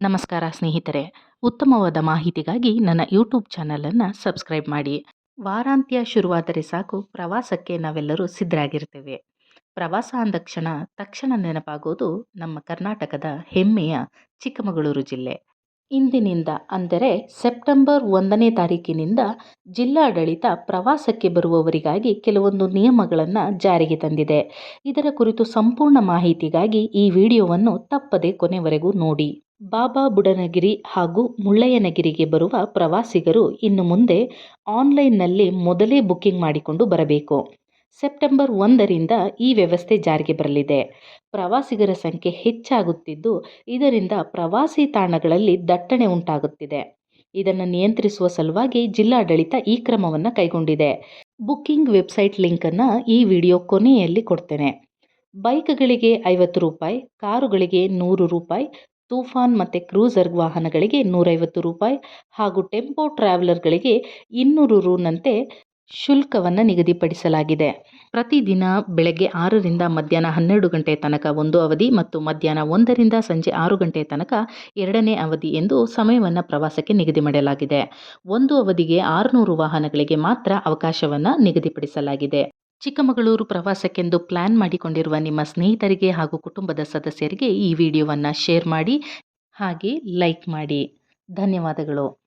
ನಮಸ್ಕಾರ ಸ್ನೇಹಿತರೆ. ಉತ್ತಮವಾದ ಮಾಹಿತಿಗಾಗಿ ನನ್ನ ಯೂಟ್ಯೂಬ್ ಚಾನಲನ್ನು ಸಬ್ಸ್ಕ್ರೈಬ್ ಮಾಡಿ. ವಾರಾಂತ್ಯ ಶುರುವಾದರೆ ಸಾಕು, ಪ್ರವಾಸಕ್ಕೆ ನಾವೆಲ್ಲರೂ ಸಿದ್ಧರಾಗಿರ್ತೇವೆ. ಪ್ರವಾಸ ಅಂದಕ್ಷಣ ತಕ್ಷಣ ನೆನಪಾಗೋದು ನಮ್ಮ ಕರ್ನಾಟಕದ ಹೆಮ್ಮೆಯ ಚಿಕ್ಕಮಗಳೂರು ಜಿಲ್ಲೆ. ಇಂದಿನಿಂದ ಅಂದರೆ ಸೆಪ್ಟೆಂಬರ್ ಒಂದನೇ ತಾರೀಕಿನಿಂದ ಜಿಲ್ಲಾಡಳಿತ ಪ್ರವಾಸಕ್ಕೆ ಬರುವವರಿಗಾಗಿ ಕೆಲವೊಂದು ನಿಯಮಗಳನ್ನು ಜಾರಿಗೆ ತಂದಿದೆ. ಇದರ ಕುರಿತು ಸಂಪೂರ್ಣ ಮಾಹಿತಿಗಾಗಿ ಈ ವಿಡಿಯೋವನ್ನು ತಪ್ಪದೆ ಕೊನೆವರೆಗೂ ನೋಡಿ. ಬಾಬಾ ಬುಡನಗಿರಿ ಹಾಗೂ ಮುಳ್ಳಯ್ಯನಗಿರಿಗೆ ಬರುವ ಪ್ರವಾಸಿಗರು ಇನ್ನು ಮುಂದೆ ಆನ್ಲೈನ್ನಲ್ಲಿ ಮೊದಲೇ ಬುಕ್ಕಿಂಗ್ ಮಾಡಿಕೊಂಡು ಬರಬೇಕು. ಸೆಪ್ಟೆಂಬರ್ ಒಂದರಿಂದ ಈ ವ್ಯವಸ್ಥೆ ಜಾರಿಗೆ ಬರಲಿದೆ. ಪ್ರವಾಸಿಗರ ಸಂಖ್ಯೆ ಹೆಚ್ಚಾಗುತ್ತಿದ್ದು, ಇದರಿಂದ ಪ್ರವಾಸಿ ತಾಣಗಳಲ್ಲಿ ದಟ್ಟಣೆ ಉಂಟಾಗುತ್ತಿದೆ. ಇದನ್ನು ನಿಯಂತ್ರಿಸುವ ಸಲುವಾಗಿ ಜಿಲ್ಲಾಡಳಿತ ಈ ಕ್ರಮವನ್ನು ಕೈಗೊಂಡಿದೆ. ಬುಕ್ಕಿಂಗ್ ವೆಬ್ಸೈಟ್ ಲಿಂಕನ್ನು ಈ ವಿಡಿಯೋ ಕೊನೆಯಲ್ಲಿ ಕೊಡ್ತೇನೆ. ಬೈಕ್ಗಳಿಗೆ ಐವತ್ತು ರೂಪಾಯಿ, ಕಾರುಗಳಿಗೆ ನೂರು ರೂಪಾಯಿ ತೂಫಾನ್ ಮತ್ತು ಕ್ರೂಸರ್ ವಾಹನಗಳಿಗೆ ನೂರೈವತ್ತು ರೂಪಾಯಿ ಹಾಗೂ ಟೆಂಪೋ ಟ್ರಾವೆಲರ್ಗಳಿಗೆ ಇನ್ನೂರು ರೂನಂತೆ ಶುಲ್ಕವನ್ನು ನಿಗದಿಪಡಿಸಲಾಗಿದೆ. ಪ್ರತಿದಿನ ಬೆಳಗ್ಗೆ ಆರರಿಂದ ಮಧ್ಯಾಹ್ನ ಹನ್ನೆರಡು ಗಂಟೆ ತನಕ ಒಂದು ಅವಧಿ ಮತ್ತು ಮಧ್ಯಾಹ್ನ ಒಂದರಿಂದ ಸಂಜೆ ಆರು ಗಂಟೆ ತನಕ ಎರಡನೇ ಅವಧಿ ಎಂದು ಸಮಯವನ್ನು ಪ್ರವಾಸಕ್ಕೆ ನಿಗದಿ ಮಾಡಲಾಗಿದೆ. ಒಂದು ಅವಧಿಗೆ ಆರುನೂರು ವಾಹನಗಳಿಗೆ ಮಾತ್ರ ಅವಕಾಶವನ್ನು ನಿಗದಿಪಡಿಸಲಾಗಿದೆ. ಚಿಕ್ಕಮಗಳೂರು ಪ್ರವಾಸಕ್ಕೆಂದು ಪ್ಲ್ಯಾನ್ ಮಾಡಿಕೊಂಡಿರುವ ನಿಮ್ಮ ಸ್ನೇಹಿತರಿಗೆ ಹಾಗೂ ಕುಟುಂಬದ ಸದಸ್ಯರಿಗೆ ಈ ವಿಡಿಯೋವನ್ನು ಶೇರ್ ಮಾಡಿ ಹಾಗೆ ಲೈಕ್ ಮಾಡಿ. ಧನ್ಯವಾದಗಳು.